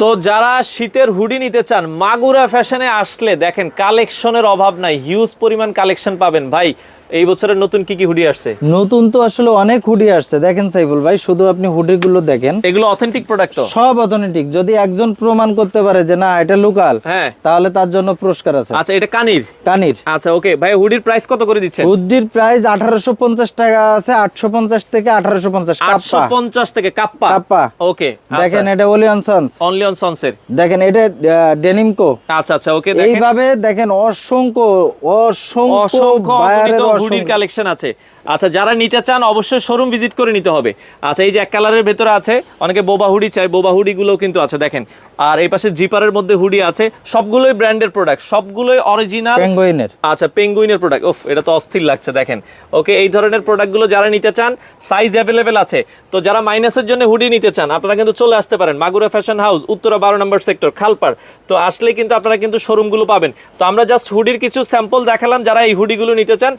তো যারা শীতের হুডি নিতে চান, মাগুরা ফ্যাশনে আসলে দেখেন, কালেকশনের অভাব নাই হিউজ পরিমাণ কালেকশন পাবেন। ভাই এই বছরের নতুন কি কি হুডি আসছে? নতুন তো আসলে অনেক হুডি আসছে। দেখেন সাইফুল ভাই শুধু আপনি হুডি গুলো দেখেন। এগুলো অথেন্টিক প্রোডাক্ট সব অথেন্টিক যদি একজন প্রমাণ করতে পারে যে না এটা লোকাল হ্যাঁ। তাহলে তার জন্য পুরস্কার আছে। আচ্ছা এটা কানির? কানির। আচ্ছা ওকে ভাই হুডির প্রাইস কত করে দিচ্ছেন? হুডির প্রাইস আঠারোশো পঞ্চাশ টাকা আছে আটশো পঞ্চাশ থেকে আঠারোশো পঞ্চাশ আটশো কাপ্পা পঞ্চাশ থেকে কাপ্পা? কাপ্পা। ওকে দেখেন এটা ওলিয়ন সন্স অনলি অন সনসের দেখেন এটা ডেনিমকো আচ্ছা আচ্ছা ওকে দেখেন। এইভাবে দেখেন অসংখ্য অসংখ্য অসংখ্য হুডির কালেকশন আছে। আচ্ছা যারা নিতে চান অবশ্যই শোরুম ভিজিট করে নিতে হবে। আচ্ছা এই যে এক কালারের ভেতরে আছে অনেকে বোবা হুডি চাই বোবা হুডি গুলো কিন্তু আছে দেখেন। আর এই পাশে জিপারের মধ্যে হুডি আছে সবগুলোই ব্র্যান্ডের প্রোডাক্ট সবগুলোই অরিজিনাল পেঙ্গুইনের আচ্ছা পেঙ্গুইনের প্রোডাক্ট ওফ এটা তো অস্থির লাগছে দেখেন। ওকে এই ধরনের প্রোডাক্টগুলো যারা নিতে চান সাইজ অ্যাভেলেবেল আছে। তো যারা মাইনাসের জন্য হুডি নিতে চান আপনারা কিন্তু চলে আসতে পারেন। মাগুরা ফ্যাশন হাউস উত্তরা বারো নম্বর সেক্টর খালপার তো আসলে কিন্তু আপনারা কিন্তু শোরুমগুলো পাবেন। তো আমরা জাস্ট হুডির কিছু স্যাম্পল দেখালাম যারা এই হুডিগুলো নিতে চান